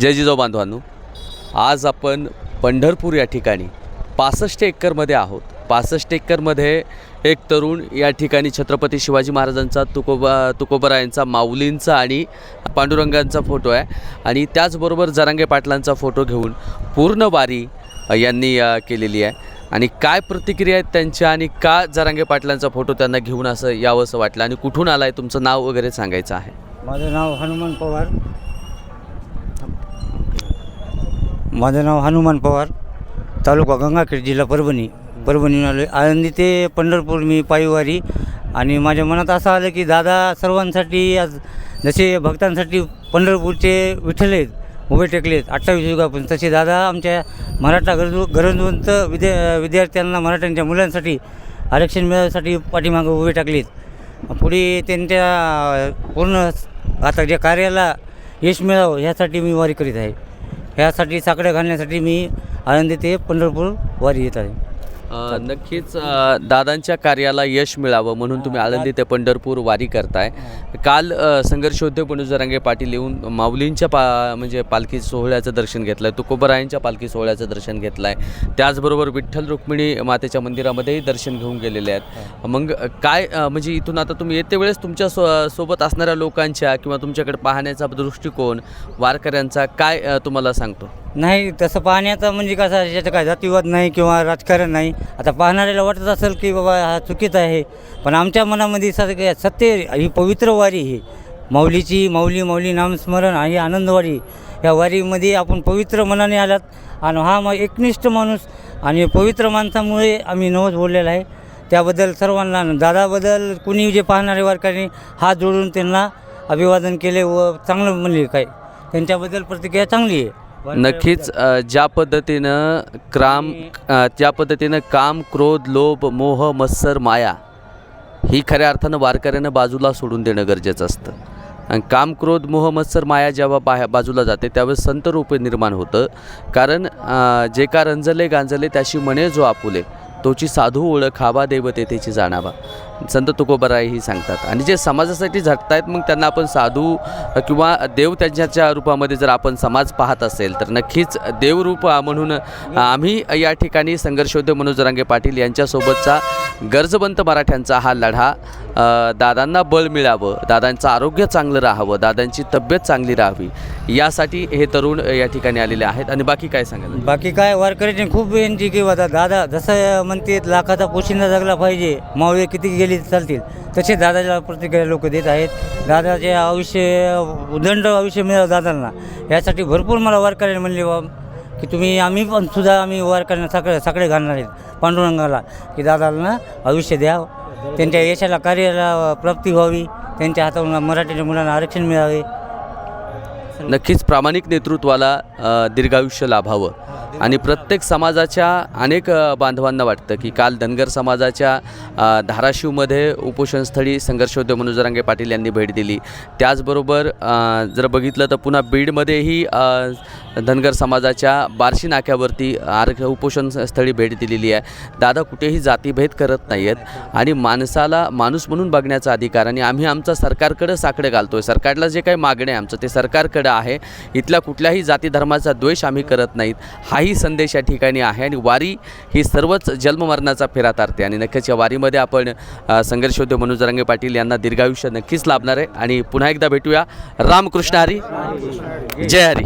जय जिजाऊ बांधवांनो आज आपण पंढरपूर या ठिकाणी पासष्ट एकरमध्ये आहोत. पासष्ट एकरमध्ये एक तरुण या ठिकाणी छत्रपती शिवाजी महाराजांचा तुकोबा तुकोबरायांचा माऊलींचा आणि पांडुरंगांचा फोटो आहे. आणि त्याचबरोबर जरांगे पाटलांचा फोटो घेऊन पूर्ण वारी यांनी केलेली आहे. आणि काय प्रतिक्रिया आहेत त्यांच्या आणि का जरांगे पाटलांचा फोटो त्यांना घेऊन असं यावंसं वाटलं? आणि कुठून आलं आहे तुमचं नाव वगैरे सांगायचं आहे. माझं नाव हनुमान पवार. माझं नाव हनुमान पवार तालुका गंगाखेड जिल्हा परभणी. परभणीहून आलो आळंदी ते पंढरपूर मी पायीवारी. आणि माझ्या मनात असं आलं की दादा सर्वांसाठी आज जसे भक्तांसाठी पंढरपूरचे विठ्ठल आहेत उभे टेकलेत अठ्ठावीस युगापासून तसे दादा आमच्या मराठा गरजू गरजवंत विद्या विद्यार्थ्यांना मराठ्यांच्या मुलांसाठी आरक्षण मिळवण्यासाठी पाठीमागं उभे टाकलेत. पुढे त्यांच्या पूर्ण आता ज्या कार्याला यश मिळावं ह्यासाठी मी वारी करीत आहे. ह्यासाठी साकडं घालण्यासाठी मी आनंदी ते पंढरपूर वारी येत आहे. अ, नक्कीच अ, दादांच्या कार्याला यश मिळावं म्हणून तुम्ही आळंदी ते पंढरपूर वारी करताय. काल अ, संघर्षोद्ध जरांगे पाटील येऊन माऊलींच्या पा म्हणजे पालखी सोहळ्याचं दर्शन घेतलं आहे तुकोबरायांच्या पालखी सोहळ्याचं दर्शन घेतलं आहे त्याचबरोबर विठ्ठल रुक्मिणी मातेच्या मंदिरामध्येही दर्शन घेऊन गेलेले आहेत. मग काय अ, म्हणजे इथून आता तुम्ही येते वेळेस तुमच्या सो सोबत असणाऱ्या लोकांच्या किंवा तुमच्याकडे पाहण्याचा दृष्टिकोन वारकऱ्यांचा काय अ, तुम्हाला सांगतो? नाही तसं पाहण्याचं म्हणजे कसं याचं काय जातीवाद नाही किंवा राजकारण नाही. आता पाहणाऱ्याला वाटत असेल की बाबा हा चुकीचं आहे पण आमच्या मनामध्ये सत्य सत्य ही पवित्र वारी ही माऊलीची माऊली माऊली नामस्मरण आणि आनंदवारी या वारीमध्ये आपण पवित्र मनाने आलात आणि हा मग एकनिष्ठ माणूस आणि पवित्र माणसामुळे आम्ही नवस बोललेला आहे. त्याबद्दल सर्वांना दादाबद्दल कुणी जे पाहणारे वारकऱ्यांनी हात जोडून त्यांना अभिवादन केले व चांगलं म्हणले काय त्यांच्याबद्दल प्रतिक्रिया चांगली आहे. नक्कीच ज्या पद्धतीनं क्राम ज्या पद्धतीनं काम क्रोध लोभ मोह मत्सर माया ही खऱ्या अर्थानं वारकऱ्यानं बाजूला सोडून देणं गरजेचं असतं. आणि काम क्रोध मोह मत्सर माया जेव्हा बाहेर बाजूला जाते त्यावेळेस संत रूप निर्माण होतं. कारण जे का रंजले गांजले त्याशी म्हणे जो आपुले तोची साधू ओळख हावा देवतेची जाणावा. संत तुकोबराय ही सांगतात. आणि जे समाजासाठी झटतायत मग त्यांना आपण साधू किंवा देव त्यांच्याच्या रूपामध्ये जर आपण समाज पाहत असेल तर नक्कीच देवरूप म्हणून आम्ही या ठिकाणी संघर्षोद्ध मनोज रांगे पाटील यांच्यासोबतचा गरजवंत मराठ्यांचा हा लढा दादांना बळ मिळावं दादांचं आरोग्य चांगलं राहावं दादांची तब्येत चांगली राहावी यासाठी हे तरुण या ठिकाणी आलेले आहेत. आणि बाकी काय सांगाल? बाकी काय वारकऱ्याने खूप यांची की दादा जसं म्हणते लाखाचा पोशिंदा जगला पाहिजे. मावळे किती गेली चालतील. तसे दादाला प्रतिक्रिया लोक देत आहेत. दादाचे आयुष्य उदंड आयुष्य मिळावं दादांना. यासाठी भरपूर मला वारकऱ्याने म्हणले बा की तुम्ही आम्ही पण सुद्धा आम्ही वारकऱ्यांना साकडे साकडे घालणार आहेत. पांडुरंगाला की दादाला आयुष्य द्या त्यांच्या यशाला कार्याला प्राप्ती व्हावी. त्यांच्या हातातून मराठीच्या मुलांना आरक्षण मिळावे. नक्कीच प्रामाणिक नेतृत्वाला दीर्घायुष्य लाभावं. आणि प्रत्येक समाजाच्या अनेक बांधवांना वाटतं की काल धनगर समाजाच्या धाराशिवमध्ये उपोषणस्थळी संघर्षोद्ध मनोजरांगे पाटील यांनी भेट दिली. त्याचबरोबर जर बघितलं तर पुन्हा बीडमध्येही धनगर समाजाच्या बार्शी नाक्यावरती आर उपोषणस्थळी भेट दिलेली आहे. दादा कुठेही जातीभेद करत नाही आहेत आणि माणसाला माणूस म्हणून बघण्याचा अधिकार आणि आम्ही आमचा सरकारकडं साकडं घालतो आहे सरकारला जे काही मागणं आहे आमचं ते सरकारकडं आहे. इथल्या कुठल्याही जाती धर्माचा द्वेष आम्ही करत नाहीत. हाही संदेश या ठिकाणी आहे आणि वारी ही सर्वच जन्ममरणाचा फेरा तारते. आणि नक्कीच या वारीमध्ये आपण संघर्षोद्योग मनोज रंगे पाटील यांना दीर्घायुष्य नक्कीच लाभणार आहे. आणि पुन्हा एकदा भेटूया. रामकृष्ण हरी. जय हरी.